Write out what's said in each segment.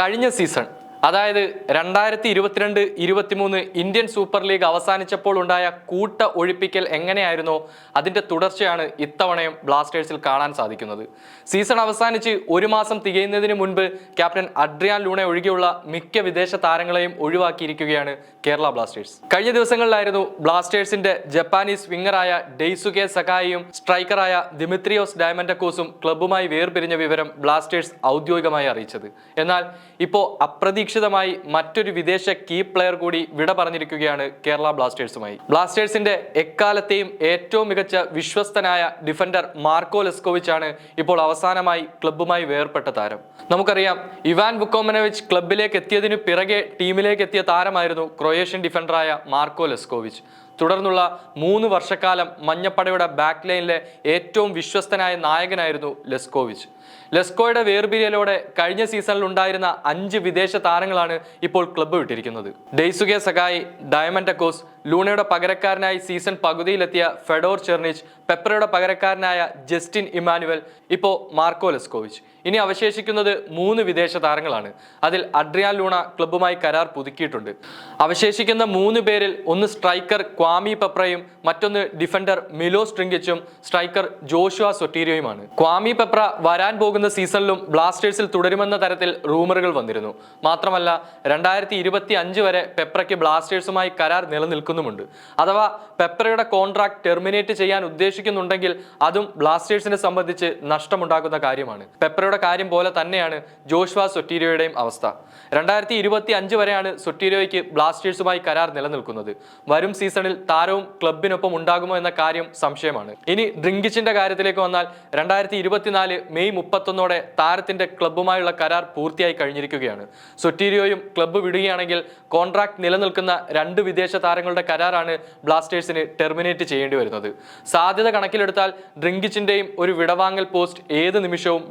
കഴിഞ്ഞ സീസൺ അതായത് രണ്ടായിരത്തി ഇരുപത്തിരണ്ട് ഇരുപത്തിമൂന്ന് ഇന്ത്യൻ സൂപ്പർ ലീഗ് അവസാനിച്ചപ്പോൾ ഉണ്ടായ കൂട്ട ഒഴിപ്പിക്കൽ എങ്ങനെയായിരുന്നോ? അതിന്റെ തുടർച്ചയാണ് ഇത്തവണയും ബ്ലാസ്റ്റേഴ്സിൽ കാണാൻ സാധിക്കുന്നത്. സീസൺ അവസാനിച്ച് ഒരു മാസം തികയുന്നതിന് മുൻപ് ക്യാപ്റ്റൻ അഡ്രിയാൻ ലൂണെ ഒഴികെയുള്ള മിക്ക വിദേശ താരങ്ങളെയും ഒഴിവാക്കിയിരിക്കുകയാണ് കേരള ബ്ലാസ്റ്റേഴ്സ്. കഴിഞ്ഞ ദിവസങ്ങളിലായിരുന്നു ബ്ലാസ്റ്റേഴ്സിന്റെ ജപ്പാനീസ് വിങ്ങറായ ഡെയ്സുകെ സഖായിയും സ്ട്രൈക്കറായ ദിമിത്രിയോസ് ഡയമൻഡക്കോസും ക്ലബ്ബുമായി വേർപിരിഞ്ഞ വിവരം ബ്ലാസ്റ്റേഴ്സ് ഔദ്യോഗികമായി അറിയിച്ചത്. എന്നാൽ ഇപ്പോൾ അപ്രതീക്ഷിതമായി മറ്റൊരു വിദേശ കീ പ്ലെയർ കൂടി വിട പറഞ്ഞിരിക്കുകയാണ് കേരള ബ്ലാസ്റ്റേഴ്സുമായി. ബ്ലാസ്റ്റേഴ്സിന്റെ എക്കാലത്തെയും ഏറ്റവും മികച്ച വിശ്വസ്തനായ ഡിഫൻഡർ മാർക്കോ ലെസ്കോവിച്ച് ആണ് ഇപ്പോൾ അവസാനമായി ക്ലബ്ബുമായി വേർപെട്ട താരം. നമുക്കറിയാം ഇവാൻ വുക്കോമനോവിച്ച് ക്ലബിലേക്ക് എത്തിയതിനു പിറകെ ടീമിലേക്ക് എത്തിയ താരമായിരുന്നു ക്രൊയേഷ്യൻ ഡിഫൻഡറായ മാർക്കോ ലെസ്കോവിച്ച്. തുടർന്നുള്ള മൂന്ന് വർഷക്കാലം മഞ്ഞപ്പടയുടെ ബാക്ക് ലൈനിലെ ഏറ്റവും വിശ്വസ്തനായ നായകനായിരുന്നു ലെസ്കോവിച്ച്. ലെസ്കോയുടെ വേർപിരിയലോടെ കഴിഞ്ഞ സീസണിൽ ഉണ്ടായിരുന്ന അഞ്ച് വിദേശ താരങ്ങളാണ് ഇപ്പോൾ ക്ലബ്ബ് വിട്ടിരിക്കുന്നത്. ഡെയ്സുകെ സഗായി ഡയമണ്ട് അക്കോസ് ലൂണയുടെ പകരക്കാരനായി സീസൺ പകുതിയിലെത്തിയ ഫെഡോർ ചെർണിച്ച് പെപ്പറയുടെ പകരക്കാരനായ ജസ്റ്റിൻ ഇമാനുവൽ ഇപ്പോൾ മാർക്കോ ലെസ്കോവിച്ച്. ഇനി അവശേഷിക്കുന്നത് മൂന്ന് വിദേശ താരങ്ങളാണ്. അതിൽ അഡ്രിയാൻ ലൂണ ക്ലബ്ബുമായി കരാർ പുതുക്കിയിട്ടുണ്ട്. അവശേഷിക്കുന്ന മൂന്ന് പേരിൽ ഒന്ന് സ്ട്രൈക്കർ ക്വാമി പെപ്രയും മറ്റൊന്ന് ഡിഫൻഡർ മിലോ സ്ട്രിങ്കിച്ചും സ്ട്രൈക്കർ ജോഷുവ സൊട്ടീരിയോയുമാണ് ക്വാമി പെപ്ര വരാൻ പോകുന്ന സീസണിലും ബ്ലാസ്റ്റേഴ്സിൽ തുടരുമെന്ന തരത്തിൽ റൂമറുകൾ വന്നിരുന്നു. മാത്രമല്ല രണ്ടായിരത്തി ഇരുപത്തി അഞ്ച് വരെ പെപ്രയ്ക്ക് ബ്ലാസ്റ്റേഴ്സുമായി കരാർ നിലനിൽക്കുന്നുമുണ്ട്. അഥവാ പെപ്രയുടെ കോൺട്രാക്ട് ടെർമിനേറ്റ് ചെയ്യാൻ ഉദ്ദേശിക്കുന്നുണ്ടെങ്കിൽ അതും ബ്ലാസ്റ്റേഴ്സിനെ സംബന്ധിച്ച് നഷ്ടമുണ്ടാക്കുന്ന കാര്യമാണ്. പെപ്രയുടെ കാര്യം പോലെ തന്നെയാണ് ജോഷ്വ സൊട്ടീരിയോയുടെയും അവസ്ഥ. രണ്ടായിരത്തി ഇരുപത്തി അഞ്ച് വരെയാണ് സൊട്ടീരിയോയ്ക്ക് ബ്ലാസ്റ്റേഴ്സുമായി കരാർ നിലനിൽക്കുന്നത്. വരും സീസണിൽ താരവും ക്ലബിനൊപ്പം ഉണ്ടാകുമോ എന്ന കാര്യം സംശയമാണ്. ഇനി ഡ്രിങ്കിച്ചിന്റെ കാര്യത്തിലേക്ക് വന്നാൽ രണ്ടായിരത്തി ഇരുപത്തിനാല് മെയ് മുപ്പത്തൊന്നോടെ താരത്തിന്റെ ക്ലബ്ബുമായുള്ള കരാർ പൂർത്തിയായി കഴിഞ്ഞിരിക്കുകയാണ്. സൊട്ടീരിയോയും ക്ലബ്ബ് വിടുകയാണെങ്കിൽ കോൺട്രാക്ട് നിലനിൽക്കുന്ന രണ്ട് വിദേശ താരങ്ങളുടെ കരാറാണ് ബ്ലാസ്റ്റേഴ്സിന് ടെർമിനേറ്റ് ചെയ്യേണ്ടി വരുന്നത്. സാധ്യത കണക്കിലെടുത്താൽ ഡ്രിങ്കിച്ചിന്റെയും ഒരു വിടവാങ്ങൽ പോസ്റ്റ് ഏത് നിമിഷവും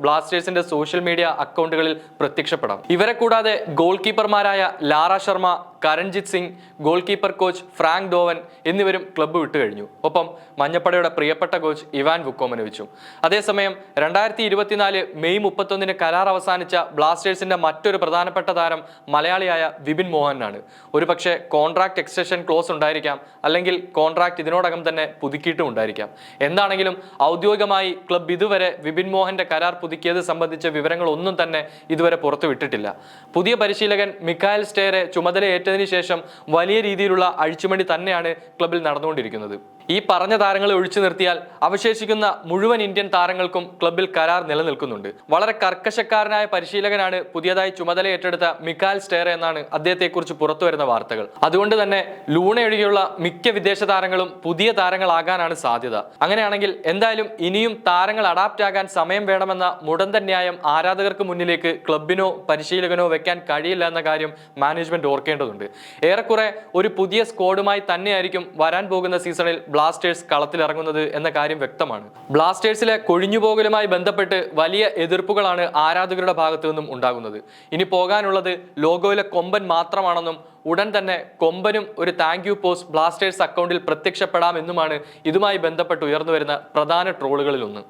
ബ്ലാസ്റ്റേഴ്സിന്റെ സോഷ്യൽ മീഡിയ അക്കൗണ്ടുകളിൽ പ്രത്യക്ഷപ്പെടാം. ഇവരെ കൂടാതെ goal കീപ്പർമാരായ Lara Sharma Karanjit Singh goal keeper coach Frank Dovan എന്നിവരും ക്ലബ്ബ് വിട്ടുകഴിഞ്ഞു ഒപ്പം മഞ്ഞപ്പടയുടെ പ്രിയപ്പെട്ട കോച്ച് ഇവാൻ വുക്കോമനോവിച്ചും അതേസമയം രണ്ടായിരത്തി ഇരുപത്തിനാല് മെയ് മുപ്പത്തൊന്നിന് കരാർ അവസാനിച്ച ബ്ലാസ്റ്റേഴ്സിന്റെ മറ്റൊരു പ്രധാനപ്പെട്ട താരം മലയാളിയായ വിപിൻ മോഹനാണ്. ഒരു പക്ഷേ കോൺട്രാക്ട് എക്സ്റ്റൻഷൻ ക്ലോസ് ഉണ്ടായിരിക്കാം അല്ലെങ്കിൽ കോൺട്രാക്ട് ഇതിനോടകം തന്നെ പുതുക്കിയിട്ടും ഉണ്ടായിരിക്കാം. എന്താണെങ്കിലും ഔദ്യോഗികമായി ക്ലബ്ബ് ഇതുവരെ വിപിൻ മോഹന്റെ കരാർ പുതുക്കിയത് സംബന്ധിച്ച വിവരങ്ങളൊന്നും തന്നെ ഇതുവരെ പുറത്തുവിട്ടിട്ടില്ല. പുതിയ പരിശീലകൻ മിക്കായൽ സ്റ്റേറെ ചുമതലയേറ്റതിനു ശേഷം വലിയ രീതിയിലുള്ള അഴിച്ചുമണി തന്നെയാണ് ക്ലബിൽ നടന്നുകൊണ്ടിരിക്കുന്നത്. ഈ പറഞ്ഞ താരങ്ങളെ ഒഴിച്ചു നിർത്തിയാൽ അവശേഷിക്കുന്ന മുഴുവൻ ഇന്ത്യൻ താരങ്ങൾക്കും ക്ലബിൽ കരാർ നിലനിൽക്കുന്നുണ്ട്. വളരെ കർക്കശക്കാരനായ പരിശീലകനാണ് പുതിയതായി ചുമതല ഏറ്റെടുത്ത മിക്കാൽ സ്റ്റേറെ എന്നാണ് അദ്ദേഹത്തെക്കുറിച്ച് പുറത്തു വരുന്ന വാർത്തകൾ. അതുകൊണ്ട് തന്നെ ലൂണ ഒഴികെയുള്ള മിക്ക വിദേശ താരങ്ങളും പുതിയ താരങ്ങളാകാനാണ് സാധ്യത. അങ്ങനെയാണെങ്കിൽ എന്തായാലും ഇനിയും താരങ്ങൾ അഡാപ്റ്റ് ആകാൻ സമയം വേണമെന്ന മുടന്തൻ ന്യായം ആരാധകർക്ക് മുന്നിലേക്ക് ക്ലബിനോ പരിശീലകനോ വെക്കാൻ കഴിയില്ല എന്ന കാര്യം മാനേജ്മെന്റ് ഓർക്കേണ്ടതുണ്ട്. ഏറെക്കുറെ ഒരു പുതിയ സ്ക്വാഡുമായി തന്നെയായിരിക്കും വരാൻ പോകുന്ന സീസണിൽ ബ്ലാസ്റ്റേഴ്സ് കളത്തിലിറങ്ങുന്നത് എന്ന കാര്യം വ്യക്തമാണ്. ബ്ലാസ്റ്റേഴ്സിലെ കൊഴിഞ്ഞുപോകലുമായി ബന്ധപ്പെട്ട് വലിയ എതിർപ്പുകളാണ് ആരാധകരുടെ ഭാഗത്തു നിന്നും ഉണ്ടാകുന്നത്. ഇനി പോകാനുള്ളത് ലോഗോയിലെ കൊമ്പൻ മാത്രമാണെന്നും ഉടൻ തന്നെ കൊമ്പനും ഒരു താങ്ക് യു പോസ്റ്റ് ബ്ലാസ്റ്റേഴ്സ് അക്കൗണ്ടിൽ പ്രത്യക്ഷപ്പെടാമെന്നുമാണ് ഇതുമായി ബന്ധപ്പെട്ട് ഉയർന്നു വരുന്ന പ്രധാന ട്രോളുകളിലൊന്ന്.